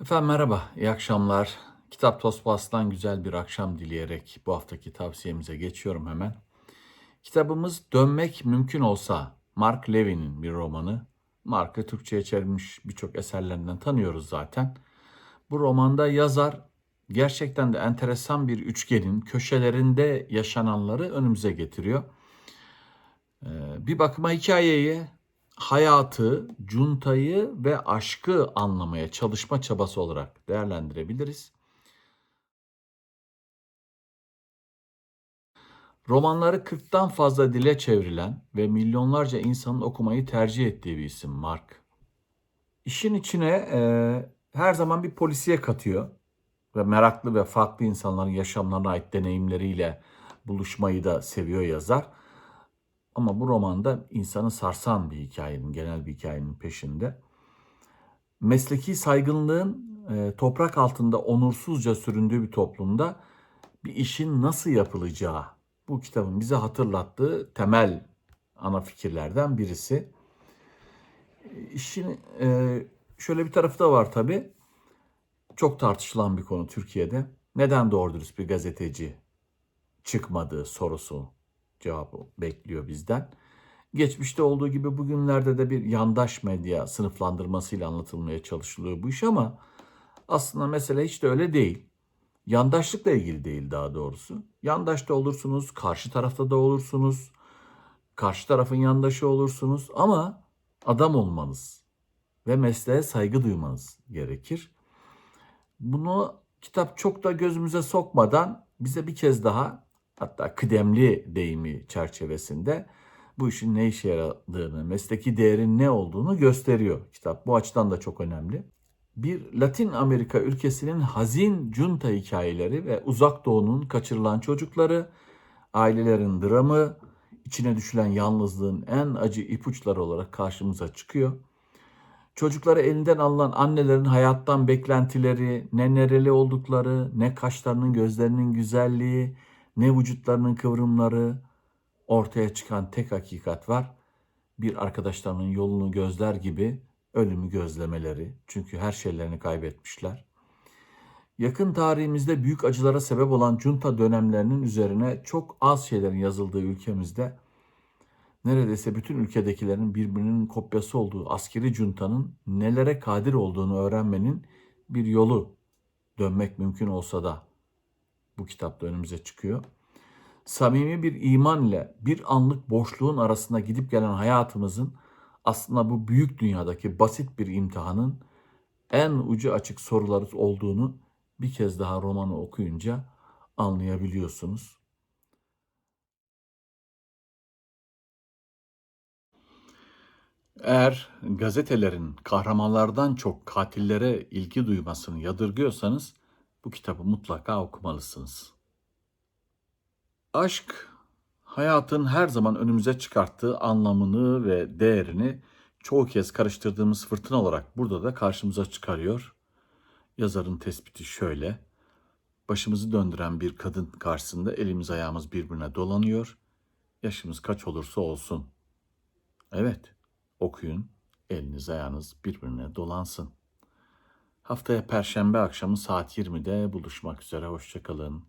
Efendim merhaba, iyi akşamlar. Kitap Tosbağas'tan güzel bir akşam dileyerek bu haftaki tavsiyemize geçiyorum hemen. Kitabımız Dönmek Mümkün Olsa, Mark Levin'in bir romanı. Mark'ı Türkçe'ye çevrilmiş birçok eserlerinden tanıyoruz zaten. Bu romanda yazar gerçekten de enteresan bir üçgenin köşelerinde yaşananları önümüze getiriyor. Ee, Bir bakıma hikayeyi, hayatı, cuntayı ve aşkı anlamaya çalışma çabası olarak değerlendirebiliriz. Romanları 40'tan fazla dile çevrilen ve milyonlarca insanın okumayı tercih ettiği bir isim Mark. İşin içine e, her zaman bir polisiye katıyor ve meraklı ve farklı insanların yaşamlarına ait deneyimleriyle buluşmayı da seviyor yazar. Ama bu romanda insanı sarsan bir hikayenin, genel bir hikayenin peşinde. Mesleki saygınlığın e, toprak altında onursuzca süründüğü bir toplumda bir işin nasıl yapılacağı bu kitabın bize hatırlattığı temel ana fikirlerden birisi. İşin e, şöyle bir tarafı da var tabii. Çok tartışılan bir konu Türkiye'de. Neden doğru dürüst bir gazeteci çıkmadığı sorusu cevabı bekliyor bizden. Geçmişte olduğu gibi bugünlerde de bir yandaş medya sınıflandırmasıyla anlatılmaya çalışılıyor bu iş ama aslında mesele hiç de öyle değil. Yandaşlıkla ilgili değil daha doğrusu. Yandaş da olursunuz, karşı tarafta da olursunuz. Karşı tarafın yandaşı olursunuz ama adam olmanız ve mesleğe saygı duymanız gerekir. Bunu kitap çok da gözümüze sokmadan bize bir kez daha hatta kıdemli deyimi çerçevesinde bu işin ne işe yaradığını, mesleki değerin ne olduğunu gösteriyor kitap. Bu açıdan da çok önemli. Bir Latin Amerika ülkesinin hazin junta hikayeleri ve uzak doğunun kaçırılan çocukları, ailelerin dramı, içine düşülen yalnızlığın en acı ipuçları olarak karşımıza çıkıyor. Çocukları elinden alınan annelerin hayattan beklentileri, ne nereli oldukları, ne kaşlarının gözlerinin güzelliği, ne vücutlarının kıvrımları ortaya çıkan tek hakikat var. Bir arkadaşlarının yolunu gözler gibi ölümü gözlemeleri. Çünkü her şeylerini kaybetmişler. Yakın tarihimizde büyük acılara sebep olan junta dönemlerinin üzerine çok az şeylerin yazıldığı ülkemizde neredeyse bütün ülkedekilerin birbirinin kopyası olduğu askeri juntanın nelere kadir olduğunu öğrenmenin bir yolu dönmek mümkün olsa da bu kitapta önümüze çıkıyor. Samimi bir iman ile bir anlık boşluğun arasında gidip gelen hayatımızın aslında bu büyük dünyadaki basit bir imtihanın en ucu açık soruları olduğunu bir kez daha romanı okuyunca anlayabiliyorsunuz. Eğer gazetelerin kahramanlardan çok katillere ilgi duymasını yadırgıyorsanız bu kitabı mutlaka okumalısınız. Aşk hayatın her zaman önümüze çıkarttığı anlamını ve değerini çoğu kez karıştırdığımız fırtına olarak burada da karşımıza çıkarıyor. Yazarın tespiti şöyle. Başımızı döndüren bir kadın karşısında elimiz ayağımız birbirine dolanıyor. Yaşımız kaç olursa olsun. Evet, okuyun, eliniz ayağınız birbirine dolansın. Haftaya Perşembe akşamı saat 20'de buluşmak üzere. Hoşçakalın.